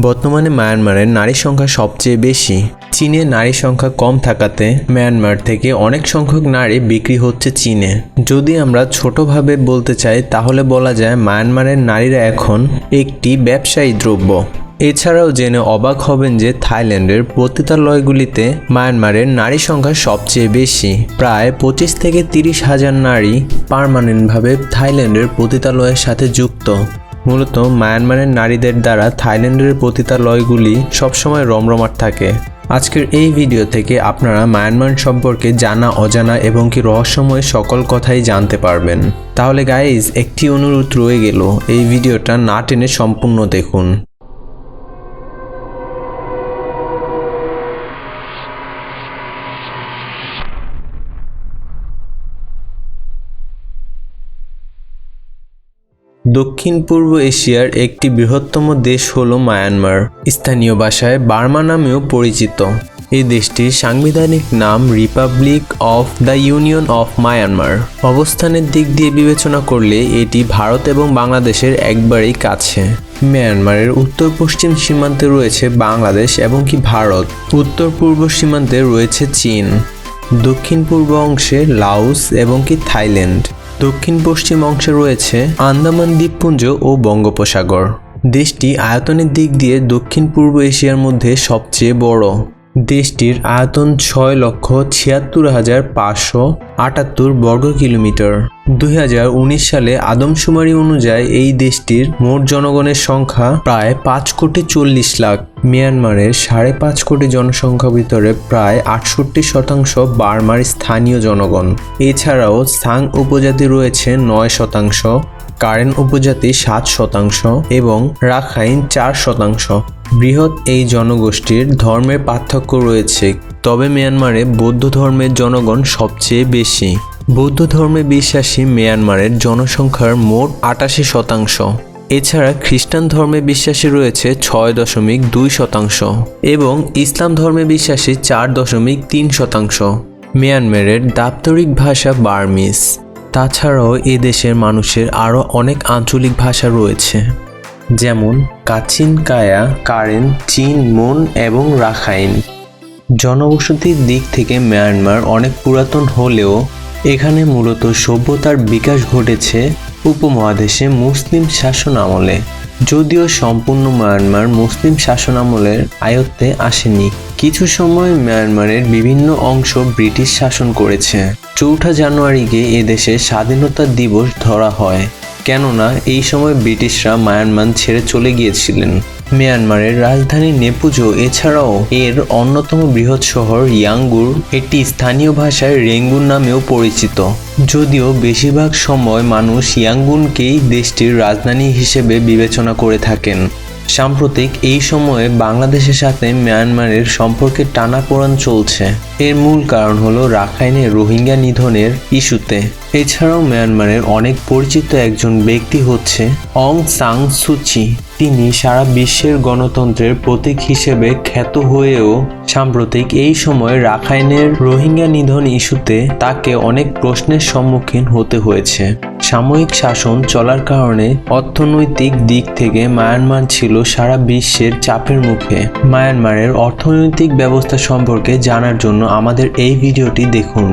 বর্তমানে মায়ানমারের নারীর সংখ্যা সবচেয়ে বেশি। চীনে নারীর সংখ্যা কম থাকাতে মায়ানমার থেকে অনেক সংখ্যক নারী বিক্রি হচ্ছে চীনে। যদি আমরা ছোটভাবে বলতে চাই, তাহলে বলা যায় মায়ানমারের নারীরা এখন একটি ব্যবসায়ী দ্রব্য। এছাড়াও জেনে অবাক হবেন যে থাইল্যান্ডের পতিতালয়গুলিতে মায়ানমারের নারী সংখ্যা সবচেয়ে বেশি। প্রায় পঁচিশ থেকে তিরিশ হাজার নারী পার্মানেন্টভাবে থাইল্যান্ডের পতিতালয়ের সাথে যুক্ত। মূলত মায়ানমারের নারীদের দ্বারা থাইল্যান্ডের পতিতালয়গুলি সবসময় রমরমাট থাকে। আজকের এই ভিডিও থেকে আপনারা মায়ানমার সম্পর্কে জানা, অজানা এবং কি রহস্যময় সকল কথাই জানতে পারবেন। তাহলে গাইজ একটি অনুরোধ রয়ে গেল। এই ভিডিওটা না টেনে সম্পূর্ণ দেখুন। দক্ষিণ পূর্ব এশিয়ার একটি বৃহত্তম দেশ হল মায়ানমার। স্থানীয় ভাষায় বার্মা নামেও পরিচিত। এই দেশটির সাংবিধানিক নাম republic of the union of Myanmar. অবস্থানের দিক দিয়ে বিবেচনা করলে এটি ভারত এবং বাংলাদেশের একবারেই কাছে। মিয়ানমারের উত্তর পশ্চিম সীমান্তে রয়েছে বাংলাদেশ এবং কি ভারত। উত্তর পূর্ব সীমান্তে রয়েছে চীন। দক্ষিণ পূর্ব অংশে লাওস এবং কি থাইল্যান্ড। দক্ষিণ পশ্চিম অংশে রয়েছে আন্দামান দ্বীপপুঞ্জ ও বঙ্গোপসাগর। দেশটি আয়তনের দিক দিয়ে দক্ষিণ পূর্ব এশিয়ার মধ্যে সবচেয়ে বড়। দেশটির আয়তন ছয় লক্ষ ছিয়াত্তর হাজার পাঁচশো আটাত্তর বর্গ কিলোমিটার উনিশ সালে আদমশুমারি অনুযায়ী এই দেশটির মোট জনগণের সংখ্যা প্রায় পাঁচ কোটি চল্লিশ লাখ। মিয়ানমারের সাড়ে পাঁচ কোটি জনসংখ্যার ভিতরে প্রায় আটষট্টি শতাংশ বার্মার স্থানীয় জনগণ। এছাড়াও সাং উপজাতি রয়েছে নয় শতাংশ, কারেন উপজাতি সাত শতাংশ এবং রাখাইন চার শতাংশ। বৃহৎ এই জনগোষ্ঠীর ধর্মের পার্থক্য রয়েছে, তবে মিয়ানমারে বৌদ্ধ ধর্মের জনগণ সবচেয়ে বেশি। বৌদ্ধ ধর্মে বিশ্বাসী মিয়ানমারের জনসংখ্যার মোট আটাশি শতাংশ। এছাড়া খ্রিস্টান ধর্মে বিশ্বাসী রয়েছে ছয় দশমিক দুই শতাংশ এবং ইসলাম ধর্মে বিশ্বাসী চার দশমিক তিন শতাংশ। মিয়ানমারের দাপ্তরিক ভাষা বার্মিস তাছাড়াও এ দেশের মানুষের আরও অনেক আঞ্চলিক ভাষা রয়েছে। যেমন কাচিন, কায়া, কারেন, চীন, মন এবং রাখাইন। জনবসতির দিক থেকে মিয়ানমার অনেক পুরাতন হলেও এখানে মূলত সভ্যতার বিকাশ ঘটেছে উপমহাদেশে মুসলিম শাসন আমলে। যদিও সম্পূর্ণ মায়ানমার মুসলিম শাসন আমলের আয়ত্তে আসেনি। কিছু সময় মায়ানমারের বিভিন্ন অংশ ব্রিটিশ শাসন করেছে। চৌঠা জানুয়ারিকে এদেশে স্বাধীনতা দিবস ধরা হয়। কেননা, এই সময় ব্রিটিশরা মায়ানমার ছেড়ে চলে গিয়েছিলেন। মিয়ানমারের রাজধানী নেপুজো, এছাড়াও এর অন্যতম বৃহৎ শহর ইয়াঙ্গুর, এটি স্থানীয় ভাষায় রেঙ্গুন নামেও পরিচিত। যদিও বেশিরভাগ সময় মানুষ ইয়াঙ্গুনকেই দেশটির রাজধানী হিসেবে বিবেচনা করে থাকেন। সাম্প্রতিক এই সময়ে বাংলাদেশের সাথে মিয়ানমারের সম্পর্কে টানাপোড়ান চলছে। এর মূল কারণ হলো রাখাইনের রোহিঙ্গা নিধনের ইস্যুতে। এছাড়াও মিয়ানমারের অনেক পরিচিত একজন ব্যক্তি হচ্ছে অং সাং সুচি তিনি সারা বিশ্বের গণতন্ত্রের প্রতীক হিসেবে খ্যাত হয়েও সাম্প্রতিক এই সময় রাখাইনের রোহিঙ্গা নিধন ইস্যুতে তাকে অনেক প্রশ্নের সম্মুখীন হতে হয়েছে। সাময়িক শাসন চলার কারণে অর্থনৈতিক দিক থেকে মায়ানমার ছিল সারা বিশ্বের চাপের মুখে। মায়ানমারের অর্থনৈতিক ব্যবস্থা সম্পর্কে জানার জন্য আমাদের এই ভিডিওটি দেখুন।